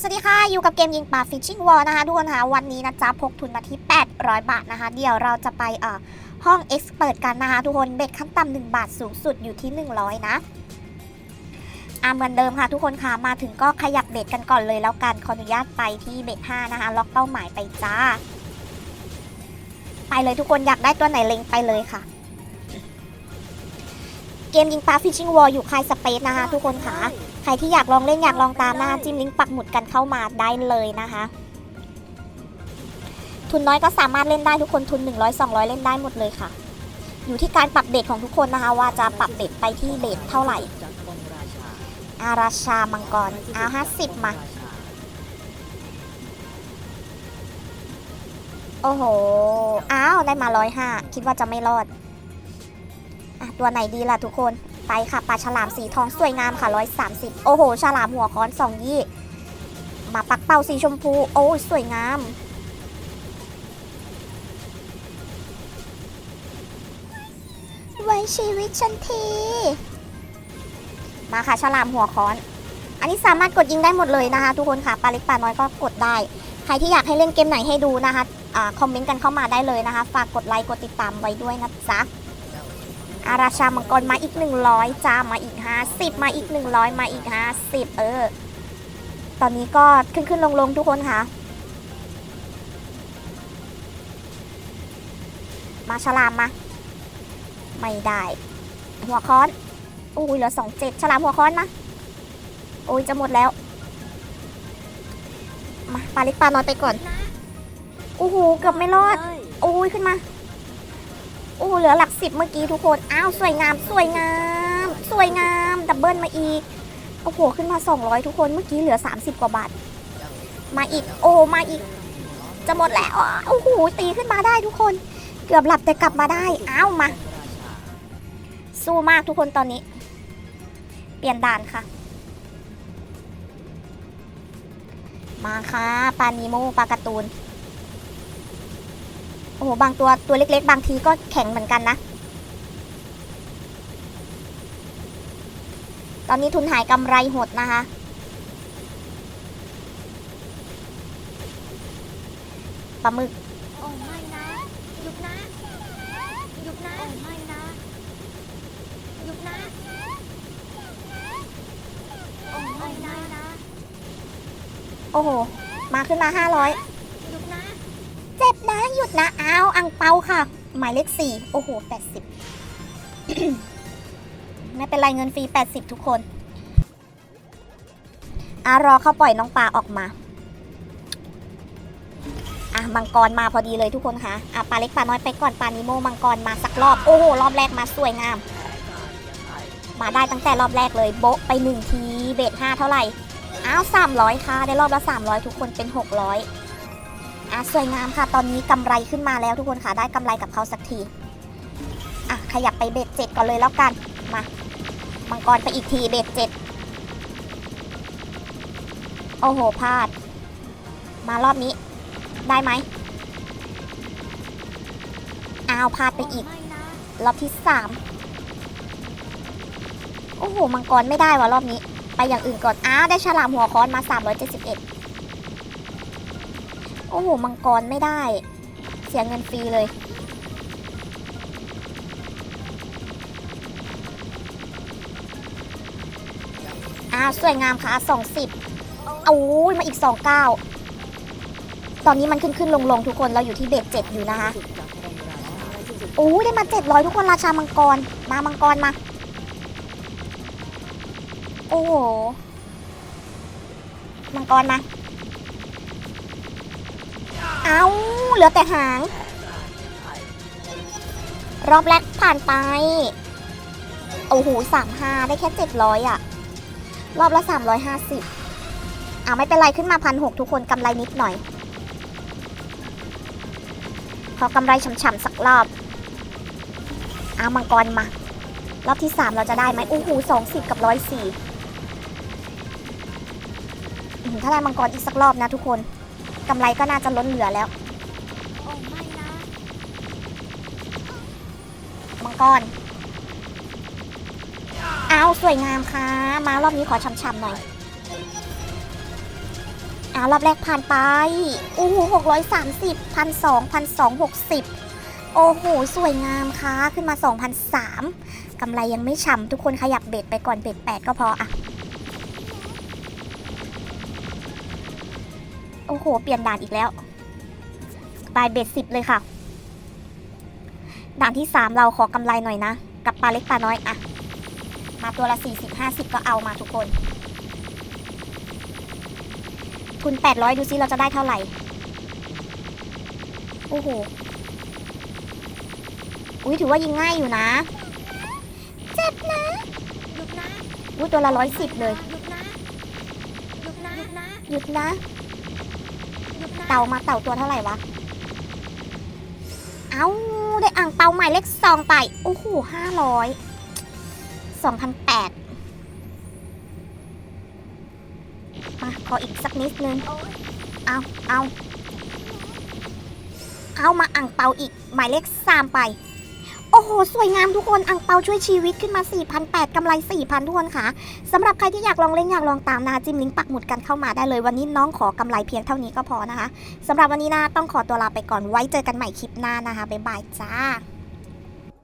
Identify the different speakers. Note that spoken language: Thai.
Speaker 1: สวัสดีค่ะ อยู่กับเกมยิงปลา Fishing Wall นะคะทุกคนคะวันนี้นะจ๊ะพกทุนมาที่ 800 บาทนะคะ เดี๋ยวเราจะไปเอ่อห้อง Expert กันนะคะ ทุกคนเบ็ดขั้นต่ำ1บาทสูงสุดอยู่ที่ 100 นะอะเหมือนเดิมค่ะ ทุกคนคะมาถึงก็ขยับเบ็ดกันก่อนเลยแล้วกันขออนุญาตไปที่เบ็ด5นะคะ ล็อกเป้าหมายไปจ้า ไปเลยทุกคนอยากได้ตัวไหนเล็งไปเลยค่ะ เกมยิงปลา Fishing Wall อยู่ค่ายสเปซนะคะ ทุกคนค่ะ รที่อยากลองเล่นอยากลองตามนะคะจิ้มลิงก์ปักหมุดกันเข้ามาได้เลยนะคะ ทุนน้อยก็สามารถเล่นได้ทุกคนทุน 100 200 เล่นได้หมดเลยค่ะ อยู่ที่การปรับเบสของทุกคนนะคะ ว่าจะปรับเบสไปที่เบสเท่าไหร่อาราชามังกรเอาห้าสิบมาโอ้โห อ้าว ได้มาร้อยห้า คิดว่าจะไม่รอด อะ ตัวไหนดีล่ะทุกคน ไปค่ะปลาฉลามสีทองสวยงามค่ะ130 โอ้โห ฉลามหัวค้อนสองยี่ มาปักเป่าสีชมพู โอ้ยสวยงามไว้ชีวิตฉันที มาค่ะฉลามหัวค้อน อันนี้สามารถกดยิงได้หมดเลยนะคะ ทุกคนค่ะปลาเล็กปลาน้อยก็กดได้ ใครที่อยากให้เล่นเกมไหนให้ดูนะคะอ่าคอมเมนต์กันเข้ามาได้เลยนะคะ ฝากกดไลค์กดติดตามไว้ด้วยนะจ๊ะ อาราชามังกรมาอีก 100จ้ามาอีก 50 มาอีก 100 มาอีก 50 เออ ตอนนี้ก็ขึ้นขึ้นลงลงๆทุกคนค่ะ มาฉลามมา ไม่ได้ หัวค้อนอุ้ยเหลือ27ฉลามหัวค้อนมาโอ้ยจะหมดแล้ว มาปลาเล็กปลาน้อยไปก่อนโอ้โหเกือบไม่รอดโอ้ยขึ้นมา โอ้เหลือหลักสิบเมื่อกี้ทุกคน อ้าวสวยงาม สวยงาม สวยงาม ดับเบิลมาอีก โอ้โห ขึ้นมา 200 ทุกคน เมื่อกี้เหลือ 30 กว่าบาท มาอีก โอ้ มาอีก จะหมดแล้ว โอ้โห ตีขึ้นมาได้ทุกคน เกือบหลับแต่กลับมาได้ อ้าวมา สู้มากทุกคนตอนนี้ เปลี่ยนด่านค่ะ มาค่ะปลานีโมปลาการ์ตูน โอ้โหบางตัวตัวเล็กๆ บางทีก็แข็งเหมือนกันนะ ตอนนี้ทุนหายกำไรหดนะคะ ปลาหมึก
Speaker 2: โอ้ไม่นะหยุดนะหยุดนะโอ้ไม่นะหยุดนะโอ้ไม่นะนะ
Speaker 1: โอ้โห มาขึ้นมา500
Speaker 2: หยุดนะ
Speaker 1: เจ็บนะหยุดนะอ้าวอังเปาค่ะ หมายเลขสี่โอ้โห80ไม่เป็นไรเงินฟรี80ทุกคนอะรอเขาปล่อยน้องปลาออกมาอะมังกรมาพอดีเลยทุกคนคะอะปลาเล็กปลาน้อยไปก่อนปลานิโมมังกรมาสักรอบโอ้โหรอบแรกมาสวยงาม มาได้ตั้งแต่รอบแรกเลยโบะไปหนึ่งทีเบสห้าเท่าไหร่อ้าว300ค่ะได้รอบละ300ทุกคนเป็น600อ่ะสวยงามค่ะ ตอนนี้กำไรขึ้นมาแล้วทุกคนค่ะ ได้กำไรกับเขาสักที อะ ขยับไปเบ็ดเจ็ดก่อนเลยแล้วกัน มามังกรไปอีกทีเบ็ดเจ็ดโอ้โหพลาด มารอบนี้ ได้ไหมอ้าวพลาดไปอีก รอบที่สามโอ้โห มังกรไม่ได้ว่ะรอบนี้ ไปอย่างอื่นก่อน อ้าวได้ฉลามหัวค้อนมา 371 โอ้โห มังกรไม่ได้ เสียเงินฟรีเลยอ้าสวยงามค่ะ20เอายมาอีก29ตอนนี้มันขึ้นขึ้นลงลงทุกคน เราอยู่ที่เบ็ดเจ็ดอยู่นะคะโอ้ได้มา700ทุกคนราชามังกร มามังกรมา โอ้โห มังกรมา เอาเหลือแต่หาง รอบแรกผ่านไป โอ้โหสามห้าได้แค่เจ็ดร้อยอะรอบละสามร้อยห้าสิบอ่าไม่เป็นไรขึ้นมาพันหกทุกคนกำไรนิดหน่อย ขอกำไรฉ่ำๆสักรอบเอามังกรมา รอบที่สามเราจะได้ไหมโอ้โหสองสิบกับร้อยสี่ถ้าได้มังกรอีกสักรอบนะทุกคน กำไรก็น่าจะล้นเหลือแล้ว
Speaker 2: โอ้ไม่นะ
Speaker 1: มังกร เอาสวยงามค่ะ มารอบนี้ขอช่ำๆหน่อยอ่ารอบแรกผ่านไปโอ้โหหกร้อยสามสิบพันสองพันสองหกสิบโอ้โห สวยงามค่ะ ขึ้นมา 2,003กำไรยังไม่ฉ่ำทุกคนขยับเบ็ดไปก่อนเบ็ด8ก็พออะ โอ้โห เปลี่ยนด่านอีกแล้วตายเบ็ดสิบเลยค่ะ ด่านที่3เราขอกำไรหน่อยนะ กับปลาเล็กปลาน้อยอะมาตัวละ40 50ก็เอามาทุกคน ทุน800ดูซิเราจะได้เท่าไหร่ โอ้โห อุ้ยถือว่ายิงง่ายอยู่นะ เจ็บนะ
Speaker 2: หยุดนะ
Speaker 1: อุ้ยตัวละร้อยสิบเลย
Speaker 2: หยุดนะหยุดนะ
Speaker 1: เต่ามาเต่าตัวเท่าไหร่วะ เอาได้อ่างเปาหมายเลขสองไป โอ้โหห้าร้อยสองพันแปดมาขออีกสักนิดนึง เอาเอาเอามาอ่างเปาอีกหมายเลขสามไป โอ้โห สวยงามทุกคนอ่างเปาช่วยชีวิตขึ้นมา 4,800กำไร 4,000 ทุกคนค่ะสำหรับใครที่อยากลองเล่นอยากลองตามนะคะจิ้มลิงก์ปักหมุดกันเข้ามาได้เลยวันนี้น้องขอกำไรเพียงเท่านี้ก็พอนะคะสำหรับวันนี้นะต้องขอตัวลาไปก่อนไว้เจอกันใหม่คลิปหน้านะคะบ๊ายบายจ้า